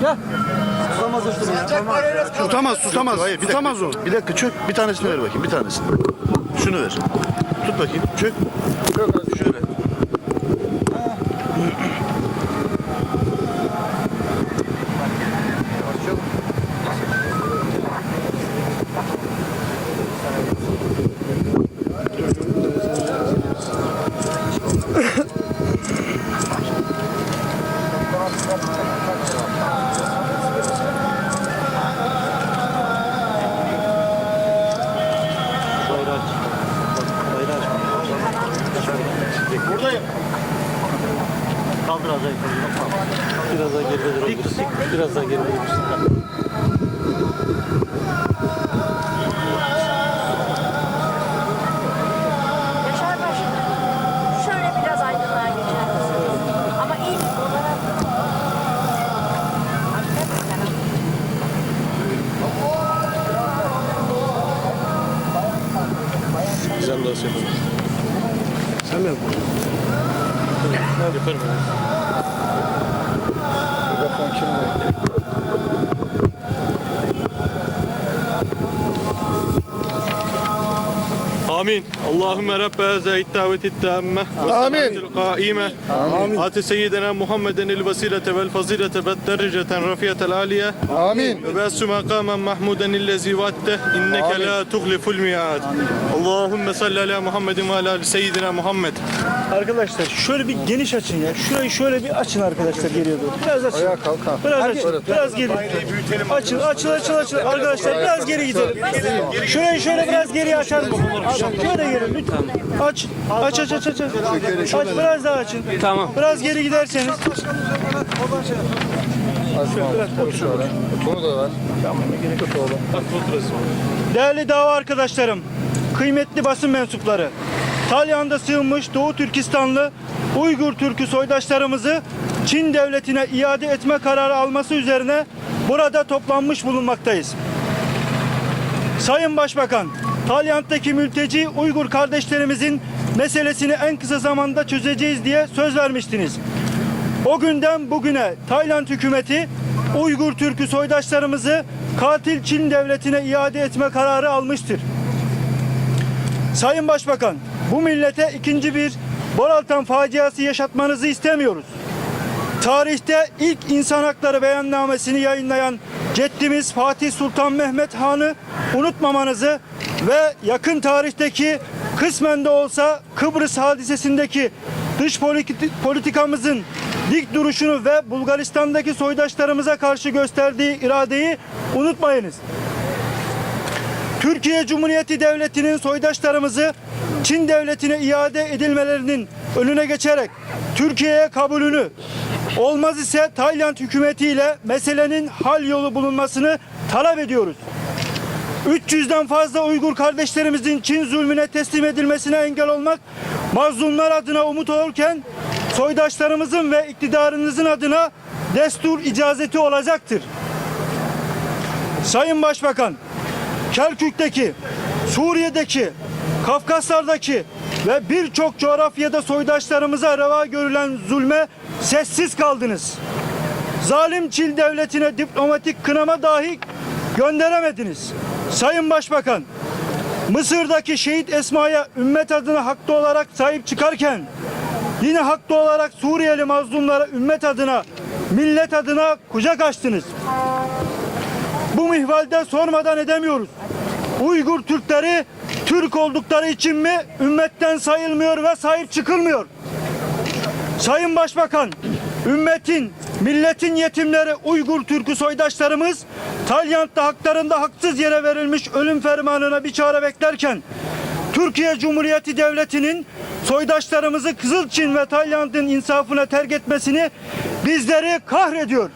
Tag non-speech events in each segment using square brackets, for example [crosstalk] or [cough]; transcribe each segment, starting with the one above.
Gel. Tutamaz. Tutamaz, tutamaz. Hayır, bir tutamaz dakika, o. Bir dakika çök. Bir tanesini ver bakayım, bir tanesini. Şunu ver. Tut bakayım, çök. Şöyle. Buradayım. [laughs] Biraz daha geride durabilirsin. Yaşar Başkanım, şöyle biraz aydınlığa function Amin. Allahümme Rabbe zeyt daveti tamme. Amin. Kaime. Amin. Ati seyyidina Muhammeden il vesilete vel fazilete ve dereceten rafiyetel aliye. Amin. Ve bessu makamen mahmuden illezi vatte. İnneke la tuhliful miad. Allahümme salli ala Muhammedin ala seyyidina Muhammed. Arkadaşlar şöyle bir geniş açın ya. Şurayı şöyle bir açın arkadaşlar geliyor doğru. Biraz açın. Ayağa kalk kalk. Biraz açın. Biraz geri. Açın açın açın açın. Arkadaşlar biraz geri gidelim. Şurayı şöyle biraz geri açar mısın? Şöyle geri lütfen. Aç. Aç, aç, aç, aç. Aç, aç biraz daha açın. Tamam. Biraz geri giderseniz. Değerli dava arkadaşlarım, kıymetli basın mensupları, Talyan'da sığınmış Doğu Türkistanlı Uygur Türk'ü soydaşlarımızı Çin devletine iade etme kararı alması üzerine burada toplanmış bulunmaktayız. Sayın Başbakan, Talyant'taki mülteci Uygur kardeşlerimizin meselesini en kısa zamanda çözeceğiz diye söz vermiştiniz. O günden bugüne Tayland hükümeti Uygur Türk'ü soydaşlarımızı katil Çin devletine iade etme kararı almıştır. Sayın Başbakan, bu millete ikinci bir Boraltan faciası yaşatmanızı istemiyoruz. Tarihte ilk insan hakları beyannamesini yayınlayan ceddimiz Fatih Sultan Mehmet Han'ı unutmamanızı ve yakın tarihteki kısmen de olsa Kıbrıs hadisesindeki dış politi- politikamızın dik duruşunu ve Bulgaristan'daki soydaşlarımıza karşı gösterdiği iradeyi unutmayınız. Türkiye Cumhuriyeti Devleti'nin soydaşlarımızı Çin Devleti'ne iade edilmelerinin önüne geçerek Türkiye'ye kabulünü olmaz ise Tayland hükümetiyle meselenin hal yolu bulunmasını talep ediyoruz. 300'den fazla Uygur kardeşlerimizin Çin zulmüne teslim edilmesine engel olmak mazlumlar adına umut olurken soydaşlarımızın ve iktidarınızın adına destur icazeti olacaktır. Sayın Başbakan, Kerkük'teki, Suriye'deki, Kafkaslar'daki ve birçok coğrafyada soydaşlarımıza reva görülen zulme sessiz kaldınız. Zalim Çin devletine diplomatik kınama dahi gönderemediniz. Sayın Başbakan, Mısır'daki şehit Esma'ya ümmet adına haklı olarak sahip çıkarken yine haklı olarak Suriyeli mazlumlara ümmet adına, millet adına kucak açtınız. Bu mihvalde sormadan edemiyoruz. Uygur Türkleri Türk oldukları için mi ümmetten sayılmıyor ve sahip çıkılmıyor? Sayın Başbakan, ümmetin, milletin yetimleri Uygur Türk'ü soydaşlarımız Talyant'ta haklarında haksız yere verilmiş ölüm fermanına bir çare beklerken Türkiye Cumhuriyeti Devleti'nin soydaşlarımızı Kızılçin ve Tayland'ın insafına terk etmesini bizleri kahrediyor.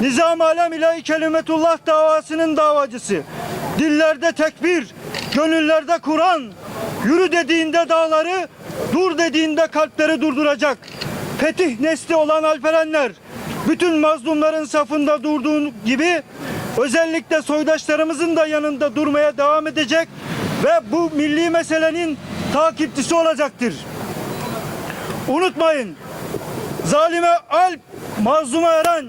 Nizam alem ilahi kelimetullah davasının davacısı. Dillerde tekbir, gönüllerde Kur'an. Yürü dediğinde dağları, dur dediğinde kalpleri durduracak. Fetih nesli olan Alperenler, bütün mazlumların safında durduğun gibi özellikle soydaşlarımızın da yanında durmaya devam edecek ve bu milli meselenin takipçisi olacaktır. Unutmayın, Zalime alp, mazluma eren,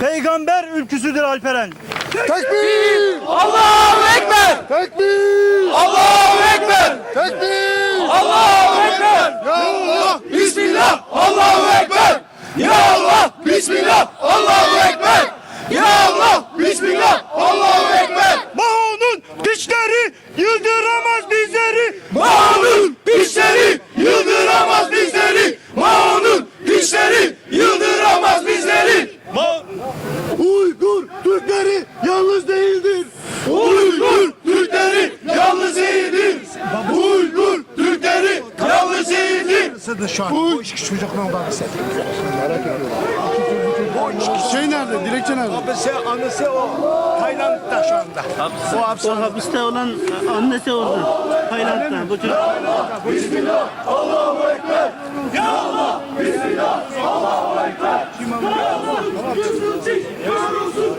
peygamber ülküsüdür Alperen. Tekbir! Allahu Ekber! Tekbir! Allahu Ekber! Tekbir! Allahu Ekber! Ya Allah! Bismillah! Allahu Ekber! Ya Allah! Bismillah! Allahu Ekber! Ya Allah! Bismillah! Allahu Ekber! Mao'nun dişleri yıldıramaz bizleri. Mao'nun dişleri yıldıramaz bizleri! Mao'nun dişleri yıldıramaz bizleri! Uygur Türkleri yalnız değildir. Uygur Türkleri yalnız değildir! Uygur Türkleri yalnız değildir! Bu çocukla baksa. Merak ediyorum. Şey nerede? Dilekçe nerede? Annesi, annesi o Tayland'da şu anda. O hapse. O hapiste olan annesi orada. Tayland'da. Bu çocuk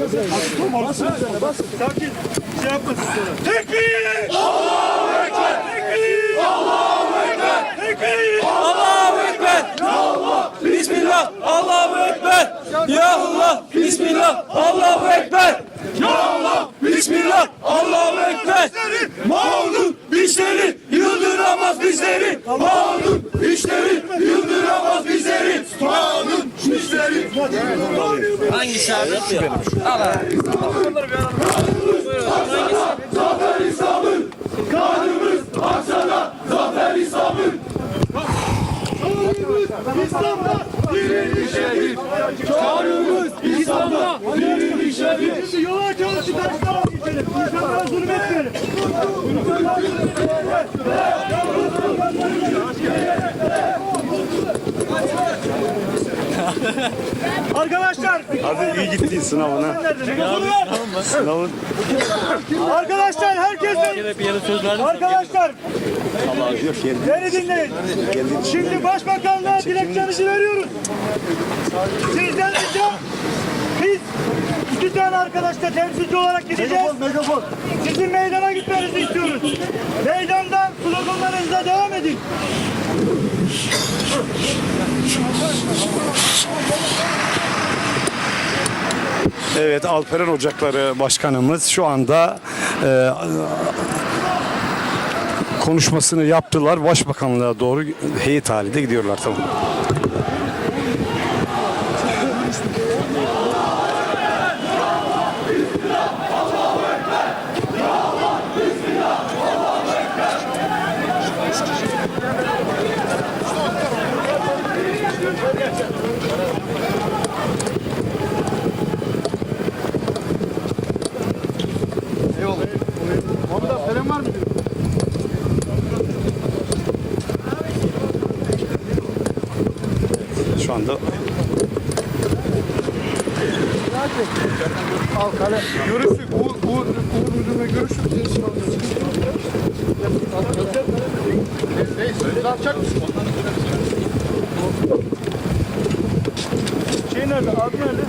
basına. Sakin. Şey yapmasın sonra. Tekbir! Allahu Ekber! Allah! Bismillah! Allahu! Ya Allah! Bismillah! Allah! Bismillah! Allahu Ekber! Dişleri yıldıramaz bizleri! Mao'nun dişleri yıldıramaz dişleri Zafer İslam'ın! Kanımız aksana! Zafer İslam'ın! İslam'da direnişedir. Çağrımız İslam'da direnişedir. Şimdi yol açalım şu taşlara geçelim. İnsanlara zulüm etmeyelim. [laughs] Arkadaşlar. Hadi iyi gittin sınavına. Sınavın. Arkadaşlar herkes Arkadaşlar beni dinleyin. Şimdi başbakanlığa dilekçemizi veriyoruz. Sizden ricam biz iki tane arkadaşla temsilci olarak gideceğiz. Sizin meydana gitmenizi istiyoruz. Meydanda sloganlarınıza devam edin. Evet Alperen Ocakları Başkanımız şu anda e, konuşmasını yaptılar. Başbakanlığa doğru heyet halinde gidiyorlar tamam. Al kale. Görüştük. Uğur, Uğur, Uğur Müdürü'ne görüştük. Neyse, atacak mısın? Şey nerede? Adı nerede?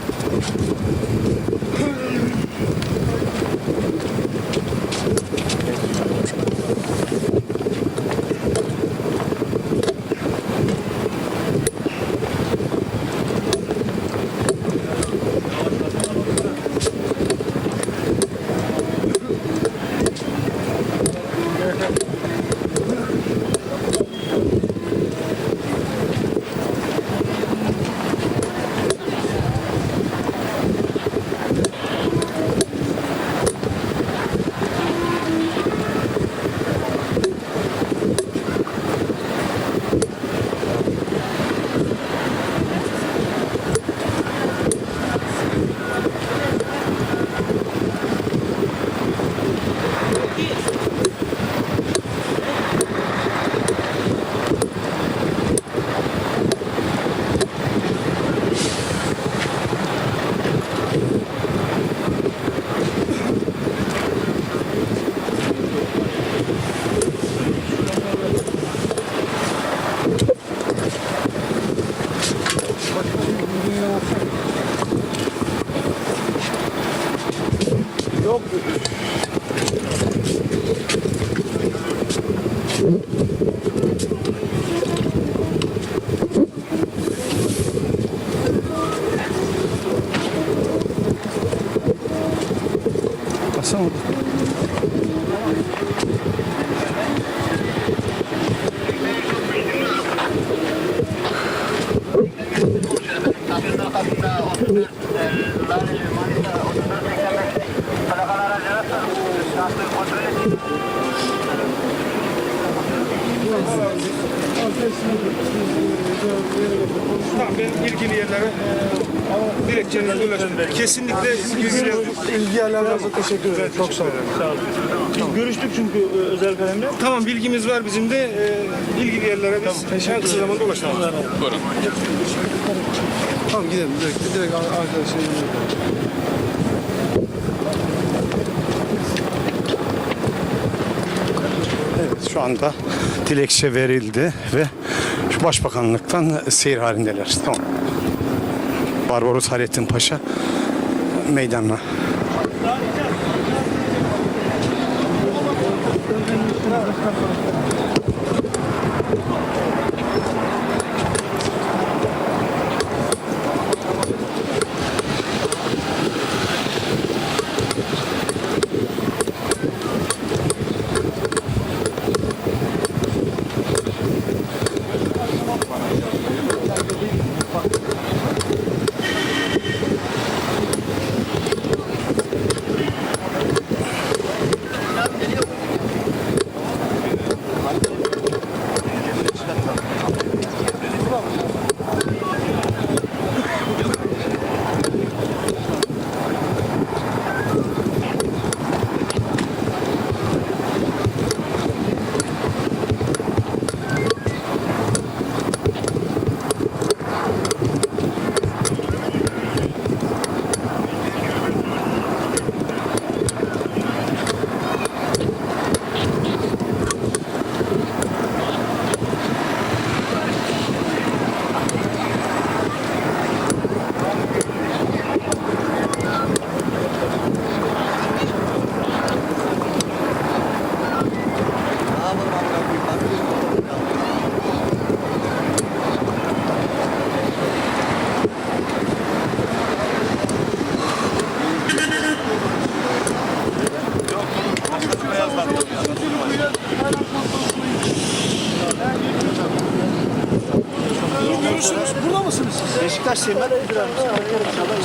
Ben ilgili yerlere dilekçelerle ulaştım. Kesinlikle ilgili İlgi alanlarınıza teşekkür ederim. Çok sağ olun. Biz görüştük çünkü e, özel kalemle. Tamam bilgimiz var bizim de e, ilgili yerlere biz en kısa zamanda ulaşalım. Tamam gidelim. Direkt, direkt arkadaşlar. Evet, şu anda dilekçe verildi ve şu başbakanlıktan seyir halindeler. Tamam. Barbaros Hayrettin Paşa meydanına.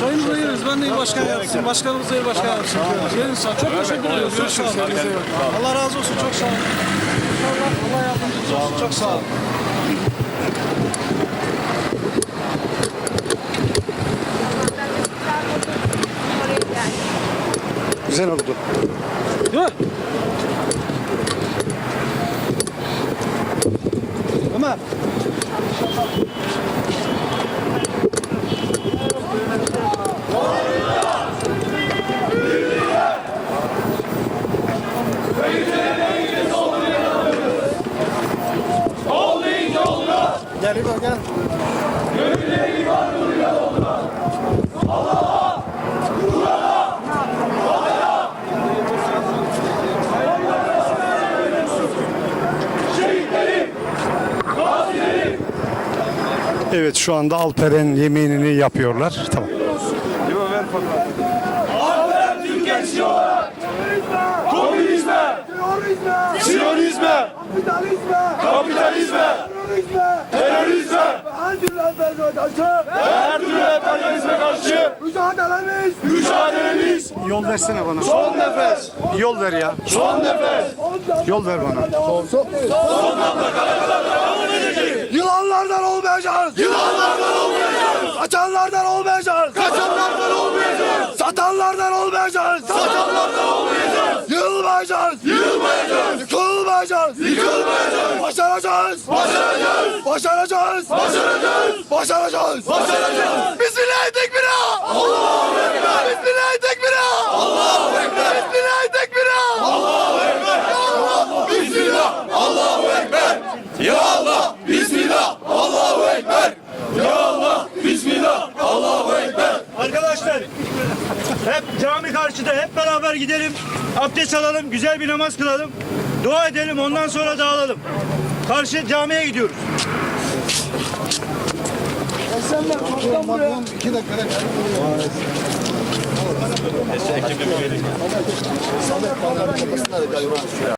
Sayın Bey'iniz ben de il başkan yapsın. Başkanımız da il başkan. Gelin sağ Çok teşekkür ediyoruz. Çok sağ olun. Allah razı olsun. Çok sağ olun. Allah, Allah yardımcınız olsun. Çok sağ olun. Güzel oldu. Değil mi? Ömer. Gel gel. Evet şu anda Alperen yemeğini yapıyorlar. Tamam. Komünizme, Siyonizme, kapitalizme, terörizme, her türlü emperyalizme karşı mücadelemiz, mücadelemiz Yol versene bana. son nefes, Yol ver ya. son nefes. Yol ver bana. Yılanlardan olmayacağız. Yılanlardan olmayacağız. Kaçanlardan olmayacağız. Kaçanlardan olmayacağız. Satanlardan olmayacağız. Satanlardan olmayacağız. Yılmayacağız. Yılmayacağız. Yıkılmayacağız. Yıkılmayacağız. Başaracağız. Başaracağız. Başaracağız. Başaracağız. Başaracağız. Başaracağız. Bismillahirrahmanirrahim. Allahu Ekber. Bismillahirrahmanirrahim. Allahu Ekber. Bismillahirrahmanirrahim. Allahu Ekber. Ya Allah. Bismillah. Allahu Ekber. Ya Allah. Bismillah. Allahu Ekber. Ya Allah. Bismillah. Allahu Ekber. Arkadaşlar hep cami karşıda hep beraber gidelim, abdest alalım, güzel bir namaz kılalım, dua edelim, ondan sonra dağılalım. Karşı camiye gidiyoruz. İki dakika.